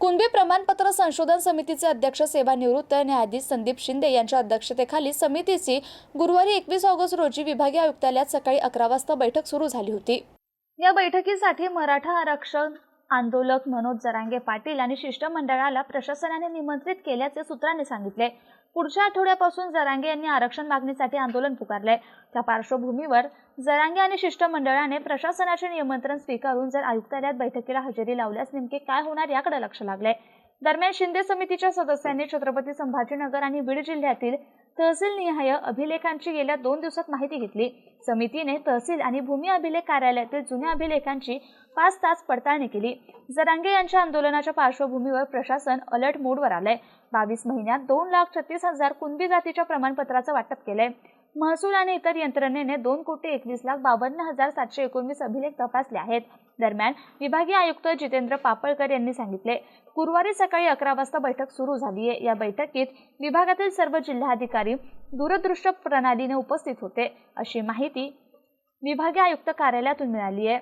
कुणबी प्रमाणपत्र संशोधन समितीचे अध्यक्ष सेवानिवृत्त न्यायाधीश संदीप शिंदे यांच्या अध्यक्षतेखाली समितीची गुरुवारी एकवीस ऑगस्ट रोजी विभागीय आयुक्तालयात सकाळी अकरा वाजता बैठक सुरू झाली होती. या बैठकीसाठी मराठा आरक्षण आंदोलक मनोज जरांगे पाटील आणि शिष्टमंडळाला प्रशासनाने निमंत्रित केल्याचे सूत्रांनी सांगितले. पुढच्या आठवड्यापासून जरांगे यांनी आरक्षण मागणीसाठी आंदोलन पुकारले. त्या पार्श्वभूमीवर जरांगे आणि शिष्टमंडळाने प्रशासनाचे निमंत्रण स्वीकारून जर आयुक्तालयात बैठकीला हजेरी लावल्यास नेमके काय होणार याकडे लक्ष लागले. दरम्यान शिंदे समितीच्या सदस्यांनी छत्रपती संभाजीनगर आणि बीड जिल्ह्यातील तहसीलनिहाय अभिलेखांची गेल्या दोन दिवसात माहिती घेतली. समितीने तहसील आणि भूमी अभिलेख कार्यालयातील जुन्या अभिलेखांची पाच तास पडताळणी केली. जरांगे यांच्या आंदोलनाच्या पार्श्वभूमीवर प्रशासन अलर्ट मोडवर आलंय. बावीस महिन्यात दोन लाख छत्तीस हजार कुणबी जातीच्या प्रमाणपत्राचं वाटप केलंय. महसूल आणि इतर यंत्रणेने दोन कोटी एकवीस लाख बावन्न हजार सातशे एकोणवीस अभिलेख तपासले आहेत. दरम्यान विभागीय आयुक्त जितेंद्र पापळकर यांनी सांगितले गुरुवारी सकाळी अकरा वाजता बैठक सुरू झाली आहे या बैठकीत विभागातील सर्व जिल्हाधिकारी दूरदृश्य प्रणालीने उपस्थित होते अशी माहिती विभागीय आयुक्त कार्यालयातून मिळाली आहे